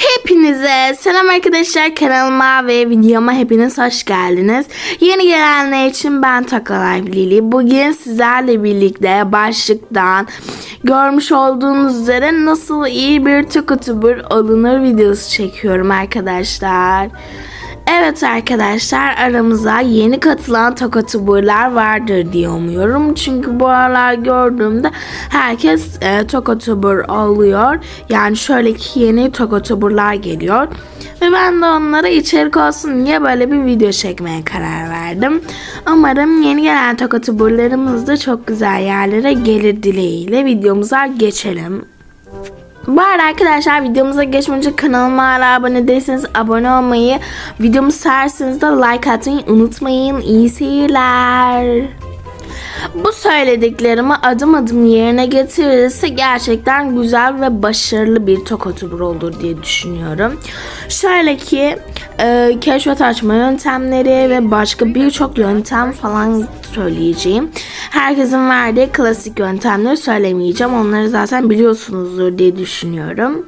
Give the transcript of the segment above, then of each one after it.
Hepinize selam arkadaşlar kanalıma ve videoma hepiniz hoş geldiniz. Yeni gelenler için ben Takalay Lili. Bugün sizlerle birlikte başlıktan görmüş olduğunuz üzere nasıl iyi bir TikToker alınır videosu çekiyorum arkadaşlar. Evet arkadaşlar aramıza yeni katılan tokatuburlar vardır diye umuyorum. Çünkü bu aralar gördüğümde herkes e, tokatubur oluyor. Yani şöyle ki yeni tokatuburlar geliyor. Ve ben de onlara içerik olsun diye böyle bir video çekmeye karar verdim. Umarım yeni gelen tokatuburlarımız da çok güzel yerlere gelir dileğiyle videomuza geçelim. Bu arada arkadaşlar videomuza geçmeden önce kanalıma hala abone değilseniz abone olmayı, videomu severseniz de like atmayı unutmayın. İyi seyirler. Bu söylediklerimi adım adım yerine getirirse gerçekten güzel ve başarılı bir tokatubur olur diye düşünüyorum. Şöyle ki e, keşfet açma yöntemleri ve başka birçok yöntem falan söyleyeceğim. Herkesin verdiği klasik yöntemleri söylemeyeceğim. Onları zaten biliyorsunuzdur diye düşünüyorum.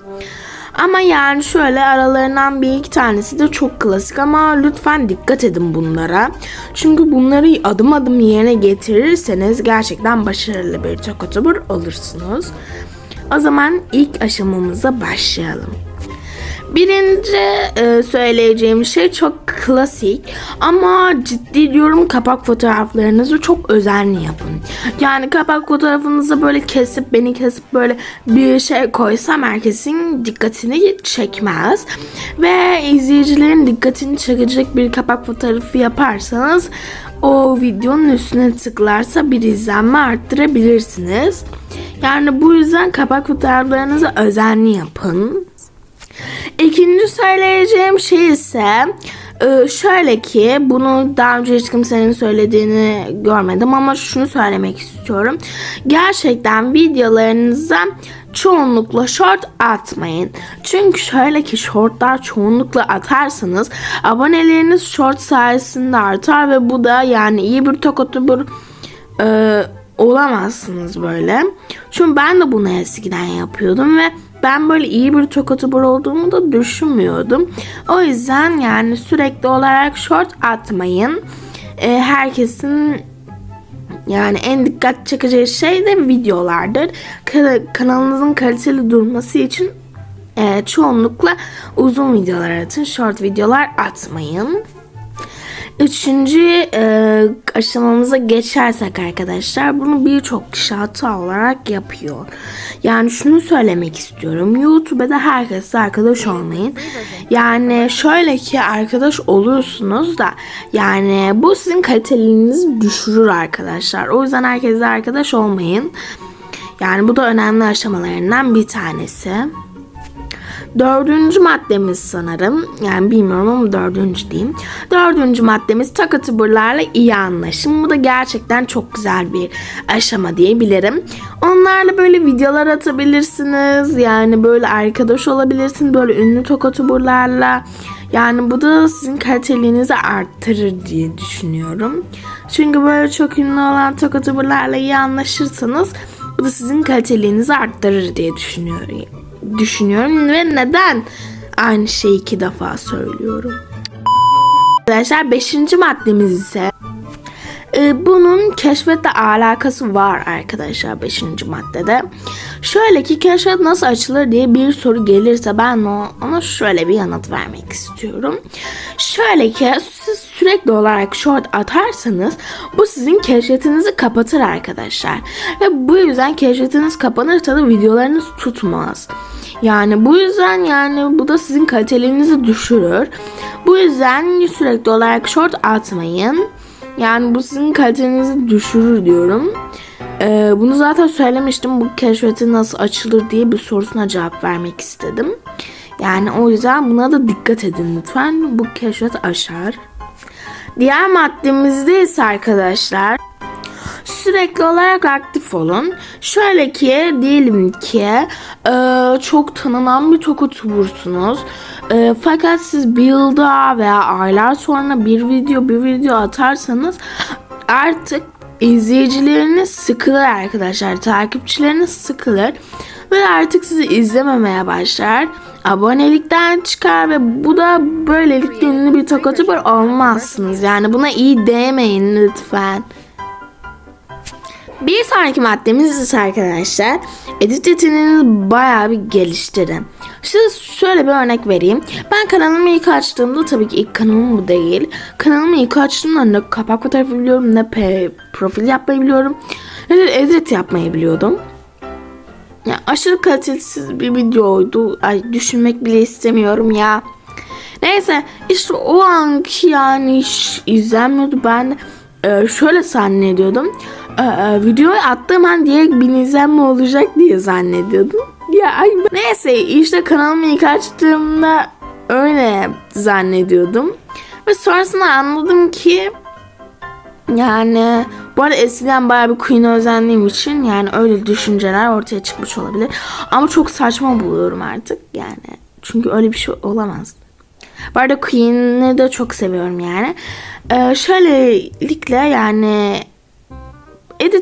Ama yani şöyle aralarından bir iki tanesi de çok klasik ama lütfen dikkat edin bunlara. Çünkü bunları adım adım yerine getirirseniz gerçekten başarılı bir tokatubur olursunuz. O zaman ilk aşamamıza başlayalım. Birinci e, söyleyeceğim şey çok klasik ama ciddi diyorum kapak fotoğraflarınızı çok özenli yapın. Yani kapak fotoğrafınızı böyle kesip beni kesip böyle bir şey koysam herkesin dikkatini çekmez. Ve izleyicilerin dikkatini çekecek bir kapak fotoğrafı yaparsanız o videonun üstüne tıklarsa bir izlenme arttırabilirsiniz. Yani bu yüzden kapak fotoğraflarınızı özenli yapın. İkinci söyleyeceğim şey ise e, şöyle ki bunu daha önce hiç kimsenin söylediğini görmedim ama şunu söylemek istiyorum. Gerçekten videolarınıza çoğunlukla short atmayın. Çünkü şöyle ki shortlar çoğunlukla atarsanız aboneleriniz short sayesinde artar ve bu da yani iyi bir tokatubur e, olamazsınız böyle. Çünkü ben de bunu eskiden yapıyordum ve ben böyle iyi bir tokatubur olduğumu da düşünmüyordum. O yüzden yani sürekli olarak short atmayın. Ee, herkesin yani en dikkat çekeceği şey de videolardır. Ka- kanalınızın kaliteli durması için e, çoğunlukla uzun videolar atın. Short videolar atmayın. Üçüncü e, aşamamıza geçersek arkadaşlar bunu birçok kişi hata olarak yapıyor. Yani şunu söylemek istiyorum. YouTube'da herkesle arkadaş olmayın. Yani şöyle ki arkadaş olursunuz da yani bu sizin kaliteliliğinizi düşürür arkadaşlar. O yüzden herkesle arkadaş olmayın. Yani bu da önemli aşamalarından bir tanesi. Dördüncü maddemiz sanırım. Yani bilmiyorum ama dördüncü diyeyim. Dördüncü maddemiz takatuburlarla iyi anlaşın. Bu da gerçekten çok güzel bir aşama diyebilirim. Onlarla böyle videolar atabilirsiniz. Yani böyle arkadaş olabilirsiniz. Böyle ünlü takatuburlarla. Yani bu da sizin kaliteliğinizi arttırır diye düşünüyorum. Çünkü böyle çok ünlü olan takatuburlarla iyi anlaşırsanız bu da sizin kaliteliğinizi arttırır diye düşünüyorum düşünüyorum ve neden aynı şeyi iki defa söylüyorum. Arkadaşlar beşinci maddemiz ise e, bunun keşfetle alakası var arkadaşlar 5. maddede. Şöyle ki keşfet nasıl açılır diye bir soru gelirse ben ona şöyle bir yanıt vermek istiyorum. Şöyle ki siz sürekli olarak short atarsanız bu sizin keşfetinizi kapatır arkadaşlar. Ve bu yüzden keşfetiniz kapanırsa da videolarınız tutmaz. Yani bu yüzden yani bu da sizin kaliteliğinizi düşürür. Bu yüzden sürekli olarak short atmayın. Yani bu sizin kalitenizi düşürür diyorum. Ee, bunu zaten söylemiştim. Bu keşfeti nasıl açılır diye bir sorusuna cevap vermek istedim. Yani o yüzden buna da dikkat edin lütfen. Bu keşfet aşar. Diğer maddemizde ise arkadaşlar sürekli olarak aktif olun. Şöyle ki diyelim ki e, çok tanınan bir tokutubursunuz. E, fakat siz bir yılda veya aylar sonra bir video bir video atarsanız artık izleyicileriniz sıkılır arkadaşlar. Takipçileriniz sıkılır ve artık sizi izlememeye başlar. abonelikten çıkar ve bu da böylelikle ünlü bir tokatüber olmazsınız. Yani buna iyi demeyin lütfen. Bir sonraki maddemiz ise arkadaşlar edit yeteneğinizi bayağı bir geliştirin. Size şöyle bir örnek vereyim. Ben kanalımı ilk açtığımda tabii ki ilk kanalım bu değil. Kanalımı ilk açtığımda ne kapak fotoğrafı biliyorum ne profil yapmayı biliyorum. Ne de edit yapmayı biliyordum. Ya aşırı kalitesiz bir videoydu. Ay düşünmek bile istemiyorum ya. Neyse işte o anki yani hiç izlenmiyordu. Ben e, şöyle zannediyordum. E, e, videoyu attığım an diye bin izlenme olacak diye zannediyordum. Ya ay neyse işte kanalımı ilk açtığımda öyle zannediyordum. Ve sonrasında anladım ki yani bu arada eskiden bayağı bir Queen'e özendiğim için yani öyle düşünceler ortaya çıkmış olabilir. Ama çok saçma buluyorum artık yani. Çünkü öyle bir şey olamaz. Bu arada Queen'i de çok seviyorum yani. Ee, şöylelikle yani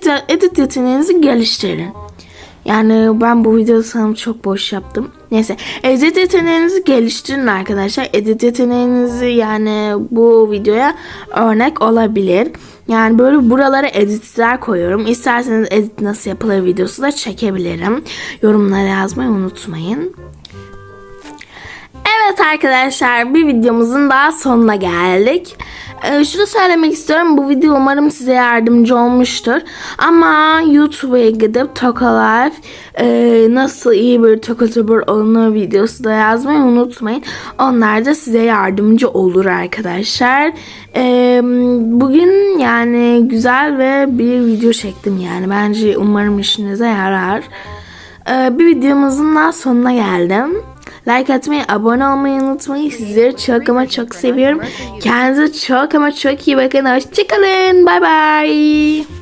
edit, edit yeteneğinizi geliştirin. Yani ben bu videoda sanırım çok boş yaptım. Neyse edit yeteneğinizi geliştirin arkadaşlar. Edit yeteneğinizi yani bu videoya örnek olabilir. Yani böyle buralara editler koyuyorum. İsterseniz edit nasıl yapılır videosu da çekebilirim. Yorumlara yazmayı unutmayın. Evet arkadaşlar bir videomuzun daha sonuna geldik. Ee, şunu söylemek istiyorum bu video umarım size yardımcı olmuştur. Ama YouTube'a gidip Toka e, nasıl iyi bir Tokatuber olunur videosu da yazmayı unutmayın. Onlar da size yardımcı olur arkadaşlar. Ee, bugün yani güzel ve bir video çektim yani. Bence umarım işinize yarar. Ee, bir videomuzun daha sonuna geldim. Like atmayı, abone olmayı unutmayın. Sizleri çok ama çok seviyorum. Kendinize çok ama çok iyi bakın. Hoşçakalın. Bay bay.